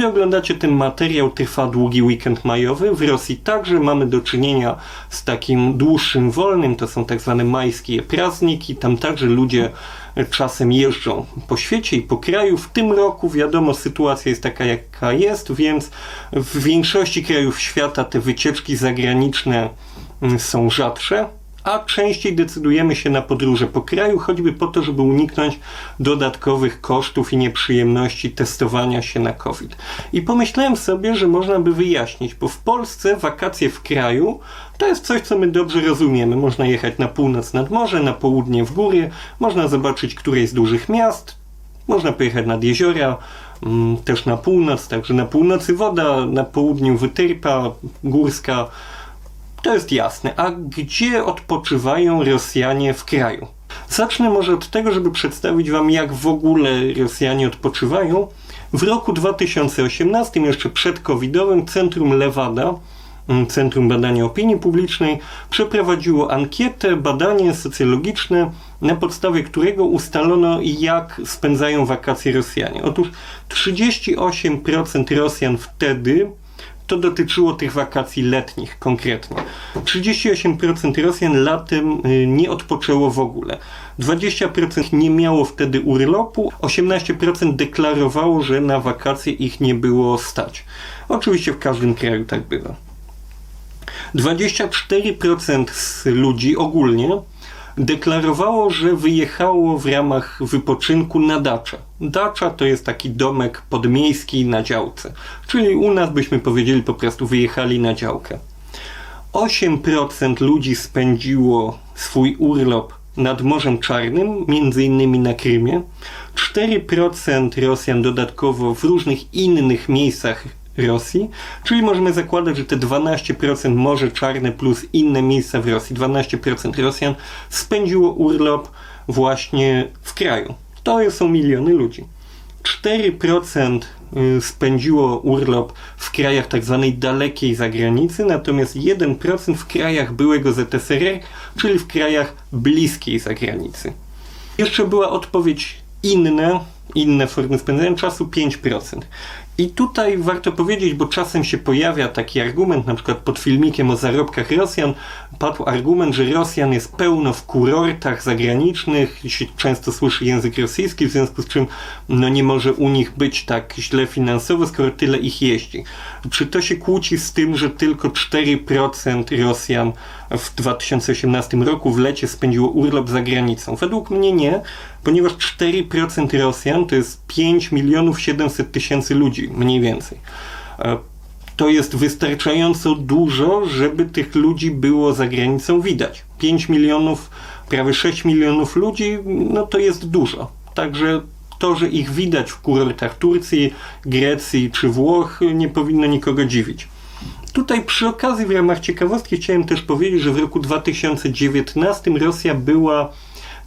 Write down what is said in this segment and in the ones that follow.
Kiedy oglądacie ten materiał, trwa długi weekend majowy. W Rosji także mamy do czynienia z takim dłuższym wolnym, to są tak zwane majskie prazniki. Tam także ludzie czasem jeżdżą po świecie i po kraju. W tym roku, wiadomo, sytuacja jest taka, jaka jest, więc w większości krajów świata te wycieczki zagraniczne mm, są rzadsze a częściej decydujemy się na podróże po kraju, choćby po to, żeby uniknąć dodatkowych kosztów i nieprzyjemności testowania się na COVID. I pomyślałem sobie, że można by wyjaśnić, bo w Polsce wakacje w kraju to jest coś, co my dobrze rozumiemy. Można jechać na północ nad morze, na południe w góry, można zobaczyć któreś z dużych miast, można pojechać nad jeziora, mm, też na północ, także na północy woda, na południu wytyrpa górska, to jest jasne. A gdzie odpoczywają Rosjanie w kraju? Zacznę może od tego, żeby przedstawić Wam, jak w ogóle Rosjanie odpoczywają. W roku 2018, jeszcze przed covidowym, Centrum Lewada, mm, Centrum Badania Opinii Publicznej, przeprowadziło ankietę, badanie socjologiczne, na podstawie którego ustalono, jak spędzają wakacje Rosjanie. Otóż 38% Rosjan wtedy to dotyczyło tych wakacji letnich konkretnie. 38% Rosjan latem y, nie odpoczęło w ogóle. 20% nie miało wtedy urlopu, 18% deklarowało, że na wakacje ich nie było stać. Oczywiście w każdym kraju tak bywa. 24% z ludzi ogólnie deklarowało, że wyjechało w ramach wypoczynku na dacze. Dacza to jest taki domek podmiejski na działce, czyli u nas byśmy powiedzieli po prostu wyjechali na działkę. 8% ludzi spędziło swój urlop nad Morzem Czarnym, między innymi na Krymie. 4% Rosjan dodatkowo w różnych innych miejscach Rosji, czyli możemy zakładać, że te 12% Morze Czarne plus inne miejsca w Rosji, 12% Rosjan spędziło urlop właśnie w kraju. To są miliony ludzi. 4% y, spędziło urlop w krajach tak zwanej dalekiej zagranicy, natomiast 1% w krajach byłego ZSRR, czyli w krajach bliskiej zagranicy. Jeszcze była odpowiedź inne, inne formy spędzania czasu 5%. I tutaj warto powiedzieć, bo czasem się pojawia taki argument, na przykład pod filmikiem o zarobkach Rosjan, padł argument, że Rosjan jest pełno w kurortach zagranicznych, się często słyszy język rosyjski, w związku z czym no nie może u nich być tak źle finansowo, skoro tyle ich jeździ. Czy to się kłóci z tym, że tylko 4% Rosjan w 2018 roku w lecie spędziło urlop za granicą? Według mnie nie, ponieważ 4% Rosjan to jest 5 milionów 700 tysięcy ludzi, mniej więcej. E, to jest wystarczająco dużo, żeby tych ludzi było za granicą widać. 5 milionów, prawie 6 milionów ludzi, no to jest dużo. Także to, że ich widać w kurortach Turcji, Grecji czy Włoch, nie powinno nikogo dziwić. Tutaj przy okazji, w ramach ciekawostki, chciałem też powiedzieć, że w roku 2019 Rosja była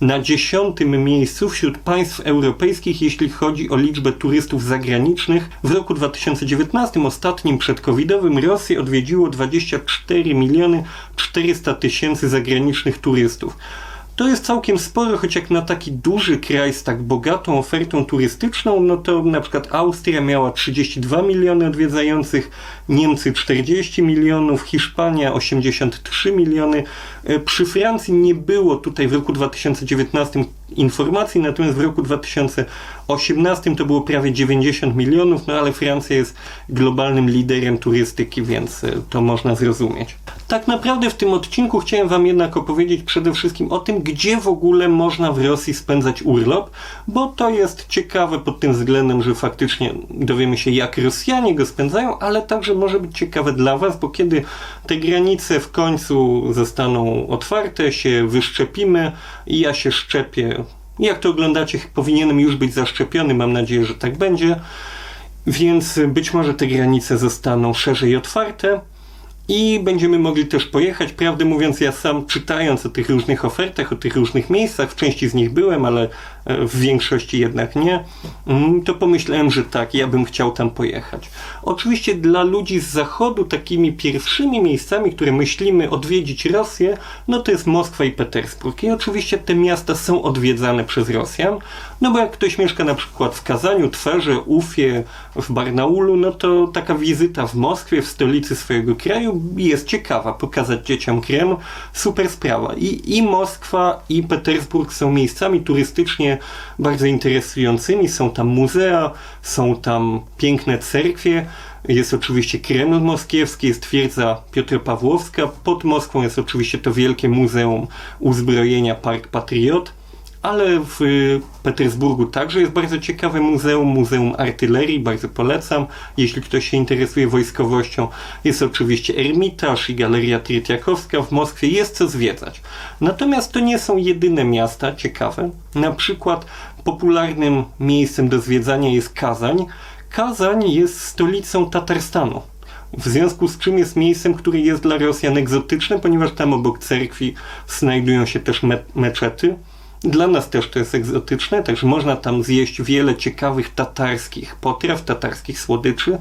na dziesiątym miejscu wśród państw europejskich, jeśli chodzi o liczbę turystów zagranicznych. W roku 2019, ostatnim przedcovidowym, Rosję odwiedziło 24 miliony 400 tysięcy zagranicznych turystów. To jest całkiem sporo, choć jak na taki duży kraj z tak bogatą ofertą turystyczną, no to na przykład Austria miała 32 miliony odwiedzających, Niemcy 40 milionów, Hiszpania 83 miliony. E, przy Francji nie było tutaj w roku 2019 informacji, natomiast w roku 2018 to było prawie 90 milionów, no ale Francja jest globalnym liderem turystyki, więc e, to można zrozumieć. Tak naprawdę w tym odcinku chciałem Wam jednak opowiedzieć przede wszystkim o tym, gdzie w ogóle można w Rosji spędzać urlop, bo to jest ciekawe pod tym względem, że faktycznie dowiemy się, jak Rosjanie go spędzają, ale także może być ciekawe dla Was, bo kiedy te granice w końcu zostaną otwarte, się wyszczepimy i ja się szczepię. Jak to oglądacie, powinienem już być zaszczepiony, mam nadzieję, że tak będzie. Więc być może te granice zostaną szerzej otwarte I będziemy mogli też pojechać. Prawdę mówiąc, ja sam czytając o tych różnych ofertach, o tych różnych miejscach, w części z nich byłem, ale w większości jednak nie, mm, to pomyślałem, że tak, ja bym chciał tam pojechać. Oczywiście dla ludzi z zachodu takimi pierwszymi miejscami, które myślimy odwiedzić Rosję, no to jest Moskwa i Petersburg. I oczywiście te miasta są odwiedzane przez Rosjan, no bo jak ktoś mieszka na przykład w Kazaniu, Twerze, Ufie, w Barnaulu, no to taka wizyta w Moskwie, w stolicy swojego kraju jest ciekawa. Pokazać dzieciom Kreml, super sprawa. I, I Moskwa, i Petersburg są miejscami turystycznie bardzo interesującymi. Są tam muzea, są tam piękne cerkwie. Jest oczywiście Kreml Moskiewski, jest twierdza Piotrowska. Pod Moskwą jest oczywiście to wielkie Muzeum Uzbrojenia Park Patriot ale w Petersburgu także jest bardzo ciekawe muzeum, Muzeum Artylerii, bardzo polecam, jeśli ktoś się interesuje wojskowością. Jest oczywiście Ermitaż i Galeria Trytiakowska w Moskwie, jest co zwiedzać. Natomiast to nie są jedyne miasta ciekawe. Na przykład popularnym miejscem do zwiedzania jest Kazań. Kazań jest stolicą Tatarstanu. W związku z czym jest miejscem, które jest dla Rosjan egzotyczne, ponieważ tam obok cerkwi znajdują się też me meczety. Dla nas też to jest egzotyczne, także można tam zjeść wiele ciekawych tatarskich potraw, tatarskich słodyczy.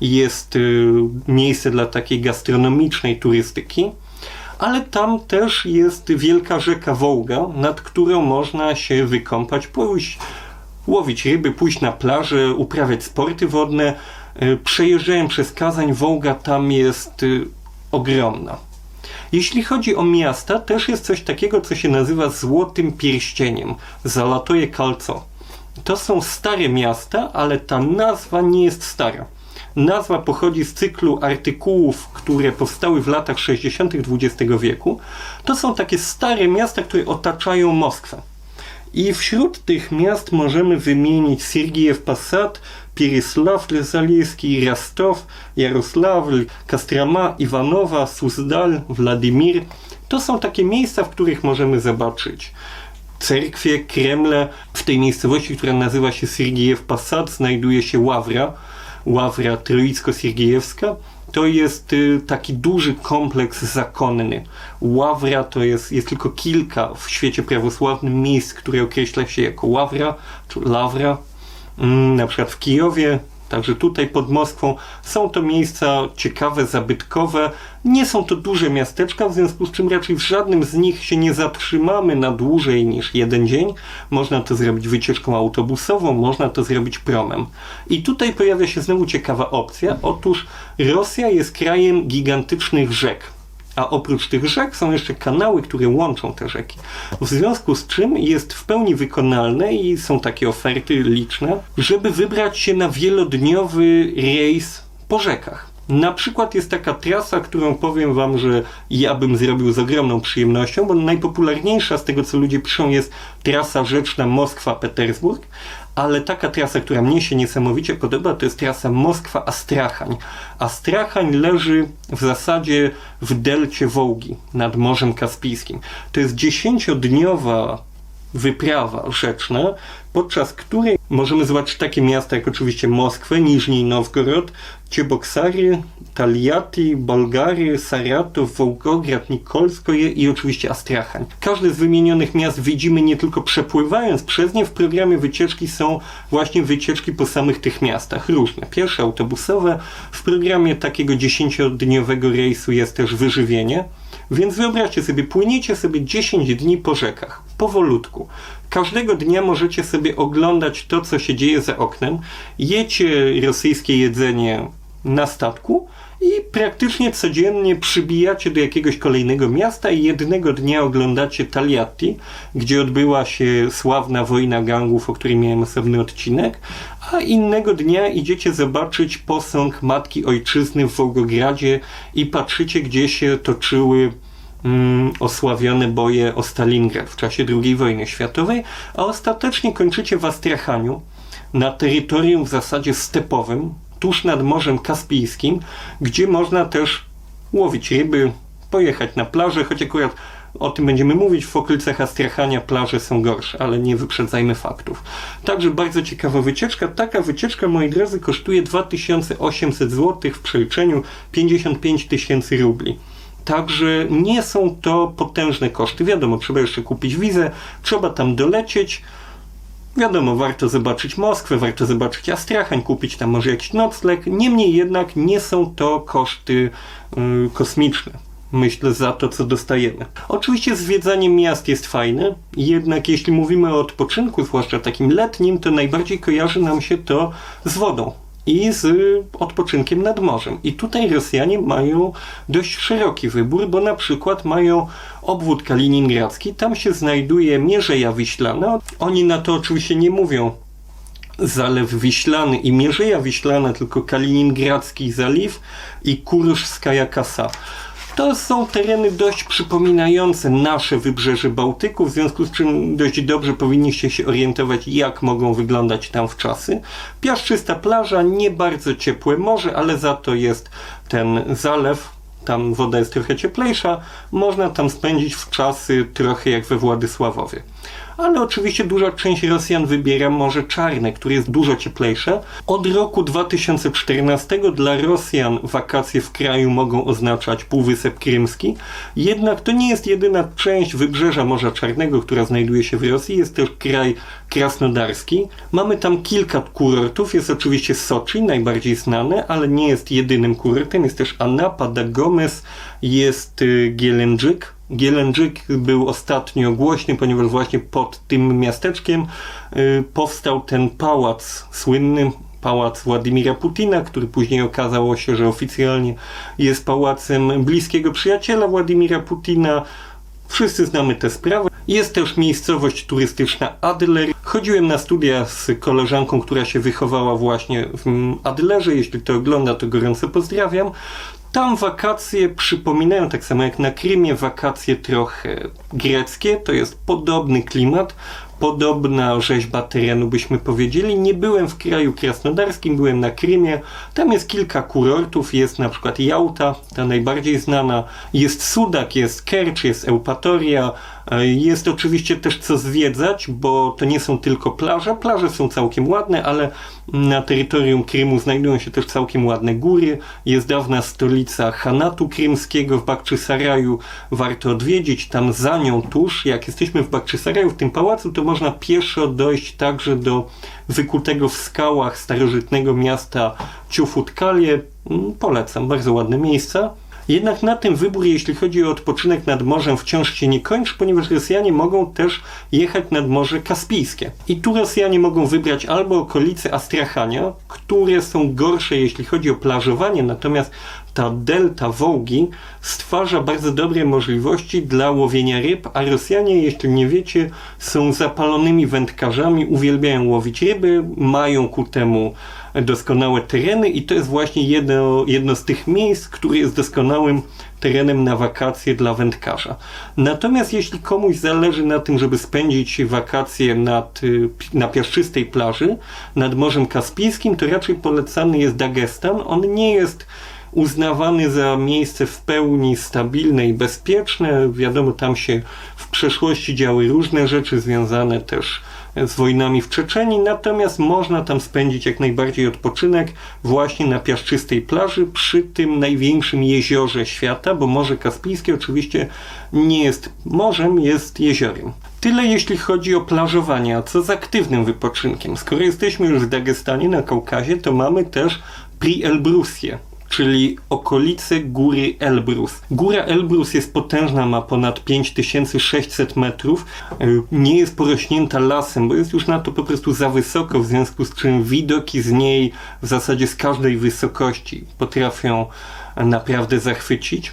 Jest y, miejsce dla takiej gastronomicznej turystyki. Ale tam też jest wielka rzeka Wołga, nad którą można się wykąpać, pójść, łowić ryby, pójść na plażę, uprawiać sporty wodne. Y, przejeżdżałem przez Kazań, Wołga tam jest y, ogromna. Jeśli chodzi o miasta, też jest coś takiego, co się nazywa złotym pierścieniem. Zalatoje Kalco. To są stare miasta, ale ta nazwa nie jest stara. Nazwa pochodzi z cyklu artykułów, które powstały w latach 60. XX wieku. To są takie stare miasta, które otaczają Moskwę. I wśród tych miast możemy wymienić Siergiejew Posad, Переславль Залесский, Ростов, Jarosławl, Kostroma, Iwanowa, Suzdal, Władimir. To są takie miejsca, w których możemy zobaczyć cerkwie, kremle. W tej miejscowości, która nazywa się Siergiejew Posad, znajduje się ławra, ławra troicko-siergiejewska. To jest y, taki duży kompleks zakonny. Ławra to jest, jest tylko kilka w świecie prawosławnym miejsc, które określa się jako ławra, czy lawra, Mm, na przykład w Kijowie, także tutaj pod Moskwą. Są to miejsca ciekawe, zabytkowe. Nie są to duże miasteczka, w związku z czym raczej w żadnym z nich się nie zatrzymamy na dłużej niż jeden dzień. Można to zrobić wycieczką autobusową, można to zrobić promem. I tutaj pojawia się znowu ciekawa opcja. Otóż Rosja jest krajem gigantycznych rzek. A oprócz tych rzek są jeszcze kanały, które łączą te rzeki. W związku z czym jest w pełni wykonalne i są takie oferty liczne, żeby wybrać się na wielodniowy rejs po rzekach. Na przykład jest taka trasa, którą powiem Wam, że ja bym zrobił z ogromną przyjemnością, bo najpopularniejsza z tego, co ludzie piszą, jest trasa rzeczna Moskwa-Petersburg, ale taka trasa, która mnie się niesamowicie podoba, to jest trasa Moskwa-Astrachań. Astrachań leży w zasadzie w delcie Wołgi nad Morzem Kaspijskim. To jest dziesięciodniowa wyprawa rzeczna, podczas której możemy zobaczyć takie miasta jak oczywiście Moskwę, Niżni Nowgorod, Cieboksary, Taliati, Bolgary, Saratow, Wołgograd, Nikolskoje i oczywiście Astrachań. Każde z wymienionych miast widzimy nie tylko przepływając przez nie, w programie wycieczki są właśnie wycieczki po samych tych miastach, różne. Pierwsze autobusowe, w programie takiego dziesięciodniowego rejsu jest też wyżywienie, więc wyobraźcie sobie, płyniecie sobie 10 dni po rzekach, powolutku. Każdego dnia możecie sobie oglądać to, co się dzieje za oknem. Jecie rosyjskie jedzenie na statku i praktycznie codziennie przybijacie do jakiegoś kolejnego miasta i jednego dnia oglądacie Taliatti, gdzie odbyła się sławna wojna gangów, o której miałem osobny odcinek, a innego dnia idziecie zobaczyć posąg Matki Ojczyzny w Wołgogradzie i patrzycie, gdzie się toczyły mm, osławione boje o Stalingrad w czasie II wojny światowej, a ostatecznie kończycie w Astrachaniu, na terytorium w zasadzie stepowym, tuż nad Morzem Kaspijskim, gdzie można też łowić ryby, pojechać na plażę, choć akurat o tym będziemy mówić, w okolicach Astrachania plaże są gorsze, ale nie wyprzedzajmy faktów. Także bardzo ciekawa wycieczka. Taka wycieczka, moi drodzy, kosztuje 2800 zł w przeliczeniu 55 tysięcy rubli. Także nie są to potężne koszty. Wiadomo, trzeba jeszcze kupić wizę, trzeba tam dolecieć. Wiadomo, warto zobaczyć Moskwę, warto zobaczyć Astrachań, kupić tam może jakiś nocleg. Niemniej jednak nie są to koszty yy, kosmiczne. Myślę za to, co dostajemy. Oczywiście zwiedzanie miast jest fajne, jednak jeśli mówimy o odpoczynku, zwłaszcza takim letnim, to najbardziej kojarzy nam się to z wodą i z odpoczynkiem nad morzem. I tutaj Rosjanie mają dość szeroki wybór, bo na przykład mają obwód kaliningradzki, tam się znajduje Mierzeja Wiślana. Oni na to oczywiście nie mówią Zalew Wiślany i Mierzeja Wiślana, tylko Kaliningradzki Zaliw i Kuruszskaja Kasa. To są tereny dość przypominające nasze wybrzeże Bałtyku, w związku z czym dość dobrze powinniście się orientować, jak mogą wyglądać tam w czasy. Piaszczysta plaża, nie bardzo ciepłe morze, ale za to jest ten zalew, tam woda jest trochę cieplejsza, można tam spędzić w czasy trochę jak we Władysławowie ale oczywiście duża część Rosjan wybiera Morze Czarne, które jest dużo cieplejsze. Od roku 2014 dla Rosjan wakacje w kraju mogą oznaczać Półwysep Krymski, jednak to nie jest jedyna część wybrzeża Morza Czarnego, która znajduje się w Rosji, jest też kraj krasnodarski. Mamy tam kilka kurortów, jest oczywiście Soczi, najbardziej znane, ale nie jest jedynym kurortem, jest też Anapa, Dagomes, jest y, Gielendżyk, Gielendżyk był ostatnio głośny, ponieważ właśnie pod tym miasteczkiem y, powstał ten pałac słynny, pałac Władimira Putina, który później okazało się, że oficjalnie jest pałacem bliskiego przyjaciela Władimira Putina. Wszyscy znamy tę sprawę. Jest też miejscowość turystyczna Adler. Chodziłem na studia z koleżanką, która się wychowała właśnie w Adlerze. Jeśli to ogląda, to gorąco pozdrawiam. Tam wakacje przypominają, tak samo jak na Krymie, wakacje trochę greckie. To jest podobny klimat, podobna rzeźba terenu, byśmy powiedzieli. Nie byłem w kraju krasnodarskim, byłem na Krymie. Tam jest kilka kurortów, jest na przykład Jałta, ta najbardziej znana. Jest Sudak, jest Kercz, jest Eupatoria. Jest oczywiście też co zwiedzać, bo to nie są tylko plaże. Plaże są całkiem ładne, ale na terytorium Krymu znajdują się też całkiem ładne góry. Jest dawna stolica Hanatu Krymskiego w Bakczysaraju. Warto odwiedzić. Tam za nią tuż, jak jesteśmy w Bakczysaraju, w tym pałacu, to można pieszo dojść także do wykutego w skałach starożytnego miasta Ciufutkalie. Mm, polecam, bardzo ładne miejsca. Jednak na tym wybór, jeśli chodzi o odpoczynek nad morzem, wciąż się nie kończy, ponieważ Rosjanie mogą też jechać nad Morze Kaspijskie. I tu Rosjanie mogą wybrać albo okolice Astrachania, które są gorsze, jeśli chodzi o plażowanie, natomiast ta delta Wołgi stwarza bardzo dobre możliwości dla łowienia ryb, a Rosjanie, jeśli nie wiecie, są zapalonymi wędkarzami, uwielbiają łowić ryby, mają ku temu doskonałe tereny i to jest właśnie jedno, jedno z tych miejsc, które jest doskonałym terenem na wakacje dla wędkarza. Natomiast jeśli komuś zależy na tym, żeby spędzić wakacje nad, y, na piaszczystej plaży, nad Morzem Kaspijskim, to raczej polecany jest Dagestan. On nie jest uznawany za miejsce w pełni stabilne i bezpieczne. Wiadomo, tam się w przeszłości działy różne rzeczy związane też z wojnami w Czeczeni, natomiast można tam spędzić jak najbardziej odpoczynek właśnie na piaszczystej plaży przy tym największym jeziorze świata, bo Morze Kaspijskie oczywiście nie jest morzem, jest jeziorem. Tyle jeśli chodzi o plażowanie, a co z aktywnym wypoczynkiem? Skoro jesteśmy już w Dagestanie na Kaukazie, to mamy też Pri Elbrusję, czyli okolice góry Elbrus. Góra Elbrus jest potężna, ma ponad 5600 metrów, y, nie jest porośnięta lasem, bo jest już na to po prostu za wysoko, w związku z czym widoki z niej w zasadzie z każdej wysokości potrafią naprawdę zachwycić.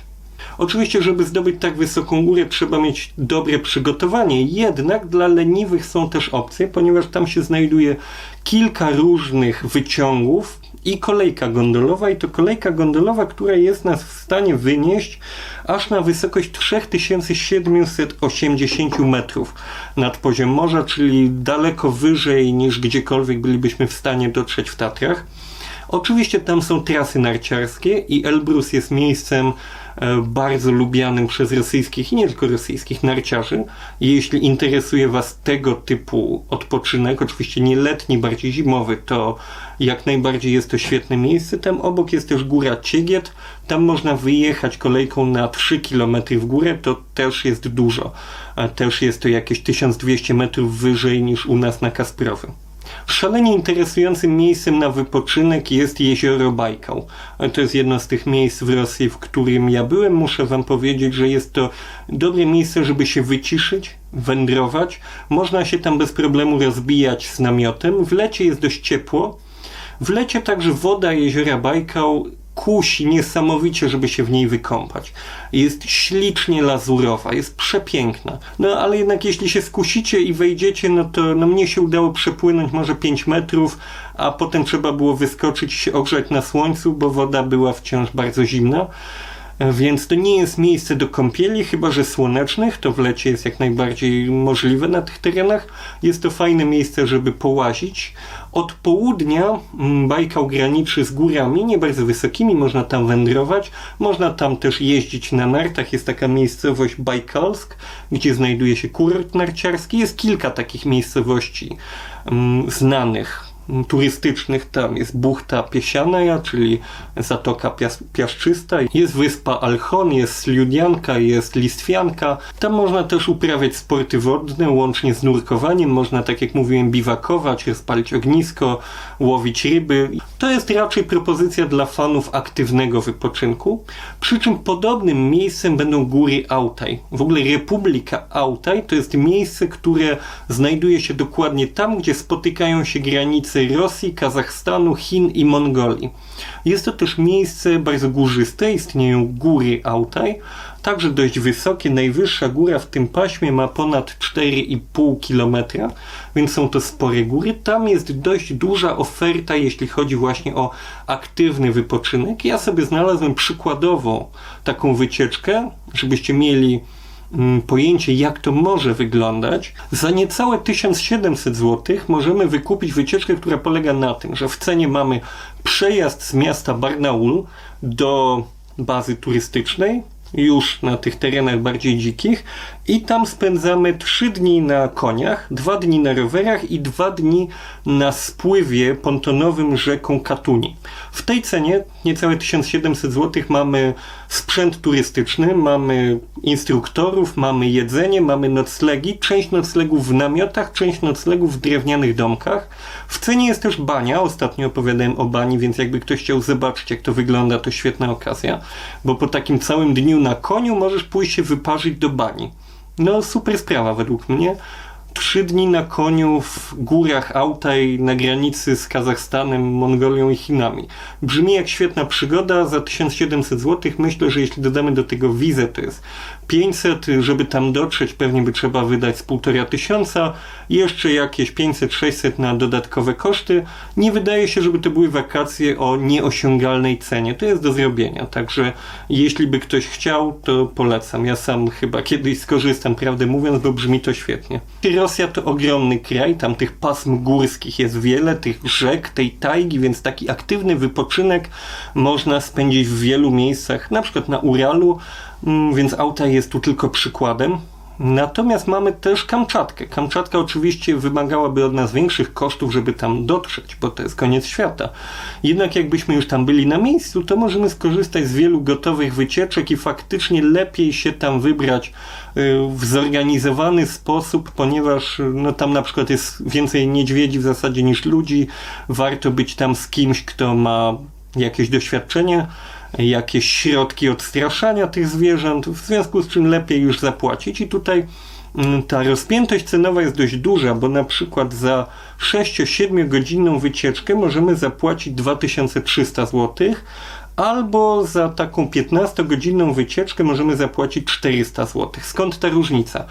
Oczywiście, żeby zdobyć tak wysoką górę, trzeba mieć dobre przygotowanie, jednak dla leniwych są też opcje, ponieważ tam się znajduje kilka różnych wyciągów i kolejka gondolowa, i to kolejka gondolowa, która jest nas w stanie wynieść aż na wysokość 3780 metrów nad poziom morza, czyli daleko wyżej niż gdziekolwiek bylibyśmy w stanie dotrzeć w Tatrach. Oczywiście tam są trasy narciarskie i Elbrus jest miejscem e, bardzo lubianym przez rosyjskich i nie tylko rosyjskich narciarzy. Jeśli interesuje Was tego typu odpoczynek, oczywiście nie letni, bardziej zimowy, to jak najbardziej jest to świetne miejsce. Tam obok jest też góra Ciegiet. Tam można wyjechać kolejką na 3 km w górę, to też jest dużo. A Też jest to jakieś 1200 metrów wyżej niż u nas na Kasprowym. Szalenie interesującym miejscem na wypoczynek jest jezioro Bajkał. To jest jedno z tych miejsc w Rosji, w którym ja byłem. Muszę wam powiedzieć, że jest to dobre miejsce, żeby się wyciszyć, wędrować. Można się tam bez problemu rozbijać z namiotem. W lecie jest dość ciepło. W lecie także woda jeziora Bajkał kusi niesamowicie, żeby się w niej wykąpać. Jest ślicznie lazurowa, jest przepiękna. No ale jednak jeśli się skusicie i wejdziecie, no to no, mnie się udało przepłynąć może 5 metrów, a potem trzeba było wyskoczyć i się ogrzać na słońcu, bo woda była wciąż bardzo zimna. Więc to nie jest miejsce do kąpieli, chyba że słonecznych, to w lecie jest jak najbardziej możliwe na tych terenach. Jest to fajne miejsce, żeby połazić. Od południa mm, Bajkał graniczy z górami, nie bardzo wysokimi, można tam wędrować. Można tam też jeździć na nartach. Jest taka miejscowość Bajkalsk, gdzie znajduje się kurort narciarski. Jest kilka takich miejscowości mm, znanych turystycznych tam jest buchta Piesianaja, czyli Zatoka Pias Piaszczysta, jest wyspa Alchon, jest Sliudianka, jest Listwianka. Tam można też uprawiać sporty wodne, łącznie z nurkowaniem. Można, tak jak mówiłem, biwakować, rozpalić ognisko, łowić ryby. To jest raczej propozycja dla fanów aktywnego wypoczynku. Przy czym podobnym miejscem będą góry Altaj. W ogóle Republika Altaj to jest miejsce, które znajduje się dokładnie tam, gdzie spotykają się granice Rosji, Kazachstanu, Chin i Mongolii. Jest to też miejsce bardzo górzyste, istnieją góry Altaj, także dość wysokie. Najwyższa góra w tym paśmie ma ponad 4,5 km, więc są to spore góry. Tam jest dość duża oferta, jeśli chodzi właśnie o aktywny wypoczynek. Ja sobie znalazłem przykładowo taką wycieczkę, żebyście mieli Mm, pojęcie, jak to może wyglądać, za niecałe 1700 zł możemy wykupić wycieczkę, która polega na tym, że w cenie mamy przejazd z miasta Barnaul do bazy turystycznej, już na tych terenach bardziej dzikich i tam spędzamy 3 dni na koniach, 2 dni na rowerach i 2 dni na spływie pontonowym rzeką Katuni. W tej cenie niecałe 1700 zł mamy sprzęt turystyczny, mamy instruktorów, mamy jedzenie, mamy noclegi, część noclegów w namiotach, część noclegów w drewnianych domkach. W cenie jest też bania, ostatnio opowiadałem o bani, więc jakby ktoś chciał zobaczyć jak to wygląda, to świetna okazja, bo po takim całym dniu na koniu możesz pójść się wyparzyć do bani. No super sprawa według mnie. Trzy dni na koniu w górach Altaj na granicy z Kazachstanem, Mongolią i Chinami. Brzmi jak świetna przygoda za 1700 zł. Myślę, że jeśli dodamy do tego wizę, to jest 500, żeby tam dotrzeć pewnie by trzeba wydać z półtora tysiąca, jeszcze jakieś 500-600 na dodatkowe koszty. Nie wydaje się, żeby to były wakacje o nieosiągalnej cenie. To jest do zrobienia, także jeśli by ktoś chciał, to polecam. Ja sam chyba kiedyś skorzystam, prawdę mówiąc, bo brzmi to świetnie. Rosja to ogromny kraj, tam tych pasm górskich jest wiele, tych rzek, tej tajgi, więc taki aktywny wypoczynek można spędzić w wielu miejscach, na przykład na Uralu, mm, więc auta jest tu tylko przykładem. Natomiast mamy też Kamczatkę. Kamczatka oczywiście wymagałaby od nas większych kosztów, żeby tam dotrzeć, bo to jest koniec świata. Jednak jakbyśmy już tam byli na miejscu, to możemy skorzystać z wielu gotowych wycieczek i faktycznie lepiej się tam wybrać y, w zorganizowany sposób, ponieważ no, tam na przykład jest więcej niedźwiedzi w zasadzie niż ludzi. Warto być tam z kimś, kto ma jakieś doświadczenie jakieś środki odstraszania tych zwierząt, w związku z czym lepiej już zapłacić. I tutaj mm, ta rozpiętość cenowa jest dość duża, bo na przykład za 6-7 godzinną wycieczkę możemy zapłacić 2300 zł, albo za taką 15-godzinną wycieczkę możemy zapłacić 400 zł. Skąd ta różnica?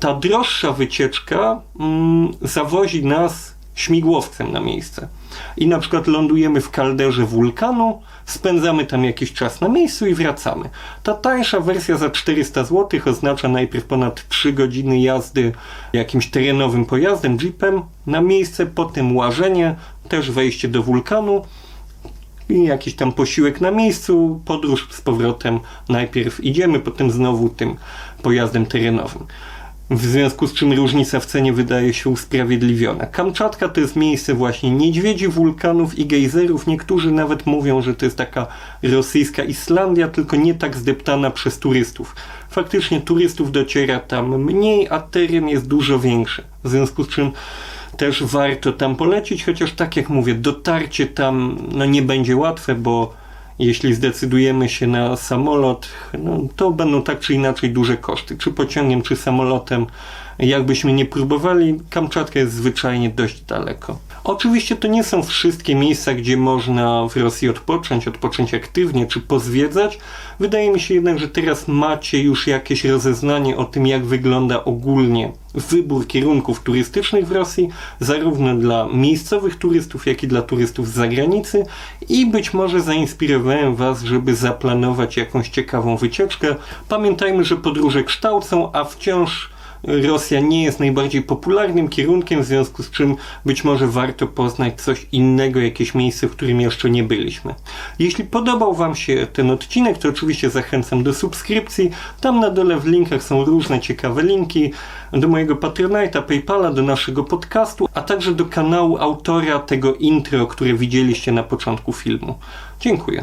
Ta droższa wycieczka mm, zawozi nas śmigłowcem na miejsce. I na przykład lądujemy w kalderze wulkanu, spędzamy tam jakiś czas na miejscu i wracamy. Ta tańsza wersja za 400 zł oznacza najpierw ponad 3 godziny jazdy jakimś terenowym pojazdem, jeepem na miejsce, potem łażenie, też wejście do wulkanu, i jakiś tam posiłek na miejscu, podróż z powrotem. Najpierw idziemy, potem znowu tym pojazdem terenowym. W związku z czym różnica w cenie wydaje się usprawiedliwiona. Kamczatka to jest miejsce właśnie niedźwiedzi, wulkanów i gejzerów. Niektórzy nawet mówią, że to jest taka rosyjska Islandia, tylko nie tak zdeptana przez turystów. Faktycznie turystów dociera tam mniej, a teren jest dużo większy. W związku z czym też warto tam polecieć, chociaż tak jak mówię, dotarcie tam no nie będzie łatwe, bo jeśli zdecydujemy się na samolot, no, to będą tak czy inaczej duże koszty. Czy pociągiem, czy samolotem. Jakbyśmy nie próbowali, Kamczatka jest zwyczajnie dość daleko. Oczywiście to nie są wszystkie miejsca, gdzie można w Rosji odpocząć, odpocząć aktywnie czy pozwiedzać. Wydaje mi się jednak, że teraz macie już jakieś rozeznanie o tym, jak wygląda ogólnie wybór kierunków turystycznych w Rosji, zarówno dla miejscowych turystów, jak i dla turystów z zagranicy i być może zainspirowałem Was, żeby zaplanować jakąś ciekawą wycieczkę. Pamiętajmy, że podróże kształcą, a wciąż Rosja nie jest najbardziej popularnym kierunkiem, w związku z czym być może warto poznać coś innego, jakieś miejsce, w którym jeszcze nie byliśmy. Jeśli podobał Wam się ten odcinek, to oczywiście zachęcam do subskrypcji. Tam na dole w linkach są różne ciekawe linki do mojego Patronite'a, Paypala, do naszego podcastu, a także do kanału autora tego intro, które widzieliście na początku filmu. Dziękuję.